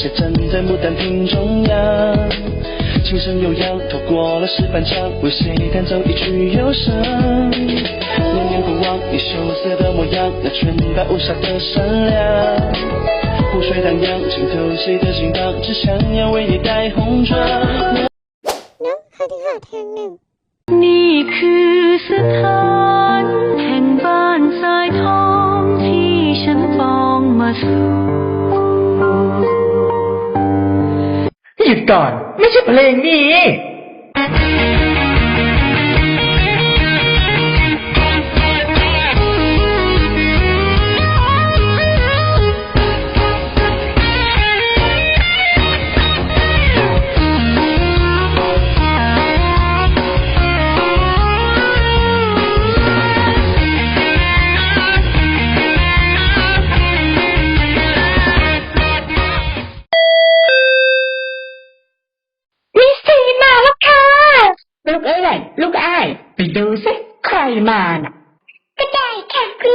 谁站在牡丹亭中央？琴声悠扬，透过了石板墙，为谁弹奏一曲忧伤？念念不忘你羞涩的模样，那纯白无瑕的善良。湖水荡漾，浸透谁的心房？只想要为你戴红妆。你可是贪贪玩在偷，替身放马出。 ก่อน ไม่ใช่เพลงนี้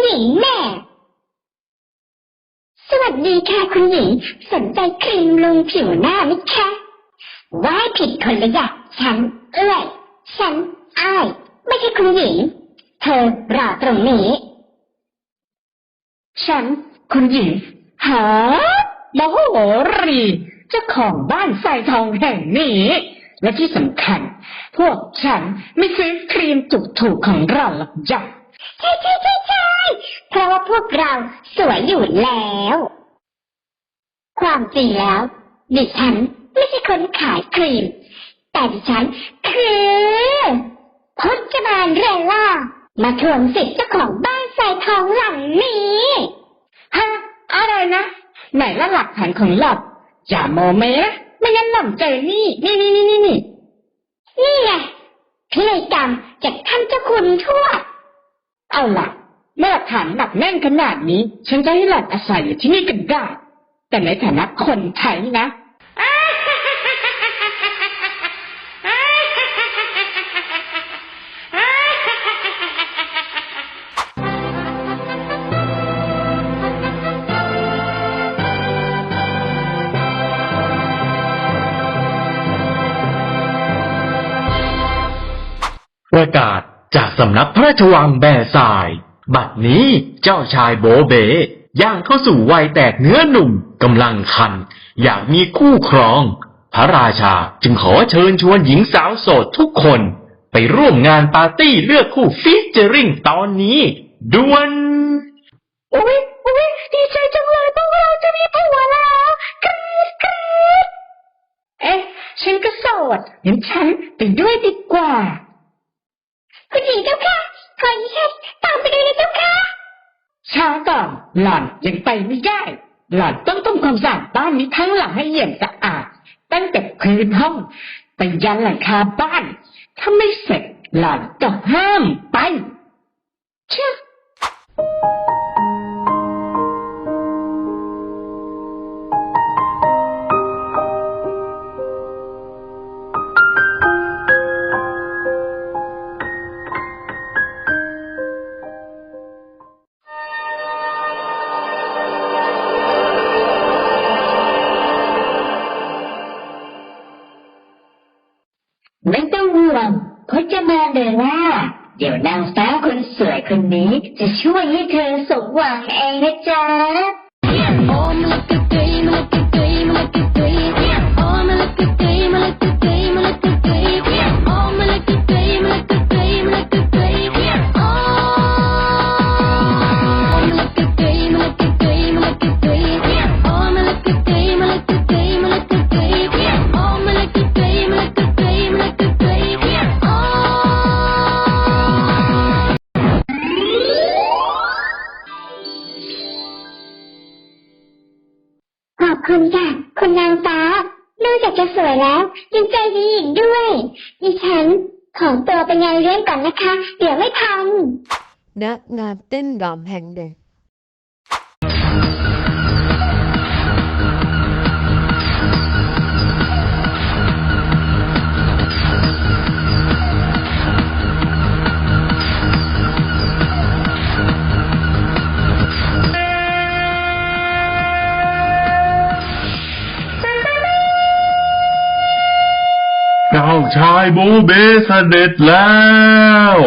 หญิงแม่ สวัสดีค่ะคุณหญิง สนใจครีมลงผิวหน้าไหมคะว่าผิดคนละอย่างฉันเอ้ยฉันอ้ายไม่ใช่คุณหญิง เธอรอตรงนี้ ฉัน คุณหญิงหาโมโหรีเจ้าของบ้านทรายทองแห่งนี้ และที่สำคัญ พวกฉันไม่ซื้อครีมจุกถูกๆของเราหรอกจ้ะใช่ใช่ใช่ใช่ เพราะว่าพวกเราสวยอยู่แล้ว ความจริงแล้ว ดิฉันไม่ใช่คนขายครีม แต่ดิฉันคือพจมานเรล่า มาทวงสิทธิ์เจ้าของบ้านทรายทองหลังนี้ฮะอะไรนะ ไหนละหลักฐานของหลอนอย่าโมเมนะไม่งั้นหล่อนเจอนี่นี่นี่นี่นี่นี่นี่ไงพินัยกรรมจากท่านเจ้าคุณทวดเอาล่ะ มื่อหลักฐานหนักแน่นขนาดนี้ ฉันจะให้หล่อนอาศัยอยู่ที่นี่กันได้ แต่ในฐานะคนไทยนะประกาศจากสำนักพระราชวังแบร์ซาย บัดนี้เจ้าชายโบเบย่างเข้าสู่วัยแตกเนื้อหนุ่มกำลังคัน อยากมีคู่ครอง พระราชาจึงขอเชิญชวนหญิงสาวโสดทุกคน ไปร่วมงานปาร์ตี้เลือกคู่ฟิชเจอริงตอนนี้ด่วนโอุ๊ยอุ๊ยดีใจจังเลยพวกเราจะมีผัวแล้วกรี๊ดกรี๊ดเอ๊ะ ฉันก็โสดงั้นฉันไปด้วยดีกว่า หล่อนยังไปไม่ได้ หล่อนต้องทำความสะอาดบ้านนี้ทั้งหลังให้เอี่ยมสะอาด ตั้งแต่พื้นห้องไปยันหลังคาบ้าน ถ้าไม่เสร็จหล่อนก็ห้ามไป มานเดอว่าเดี๋ยวนางสาวคนสวยคนนี้จะช่วยให้เธอสมหวังเองนะจ๊ะ คุณนางฟ้านอกจากจะสวยแล้ว ยังใจดีอีกด้วย ดิฉันของตัวไปงานเลี้ยงก่อนนะคะ เดี๋ยวไม่ทันณงานเต้นรำแห่งเด็ก เจ้าชายบูเบเสด็จแล้ว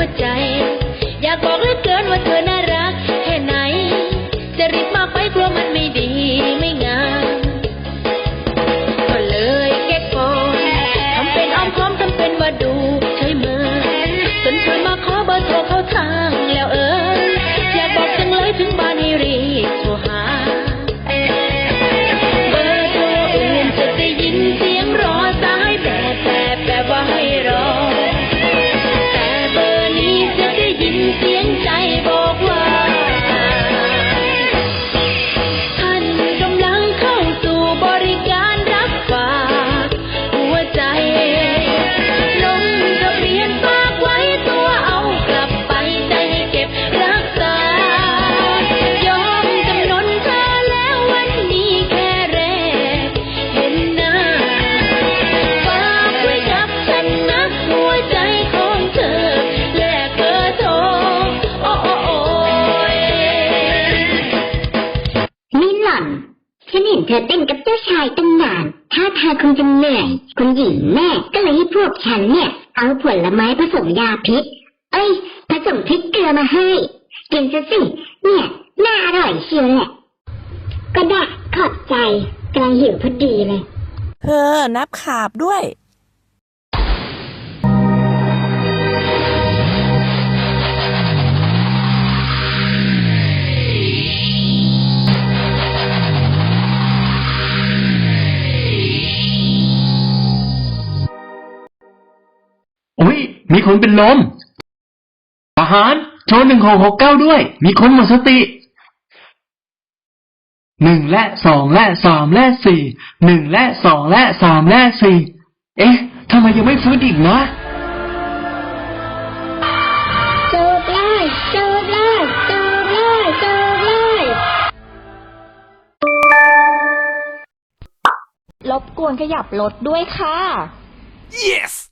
หัวใจ อยากบอกเหลือเกินว่าเธอ ฉันเห็นเธอเต้นกับเจ้าชายตั้งนานท่าทางคงจะเหนื่อย คุณหญิงแม่ก็เลยให้พวกฉันเนี่ย เอาผลไม้ผสมยาพิษ เอ้ย ผสมพริกเกลือมาให้กินซะสิ เนี่ย น่าอร่อยเชียวแหละ ก็ได้ขอบใจกำลังหิวพอดีเลย เธอนับขาบด้วย มีคนเป็นลมทหารโทรหนึ่งหกหกเก้าด้วย มีคนหมดสติหนึ่งและสองและสามและสี่หนึ่งและสองและสามและสี่เอ๊ะทำไมยังไม่ฟื้นอีกนะจูบเลยจูบเลยจูบเลยจูบเลยรบกวนขยับรถด้วยค่ะ yes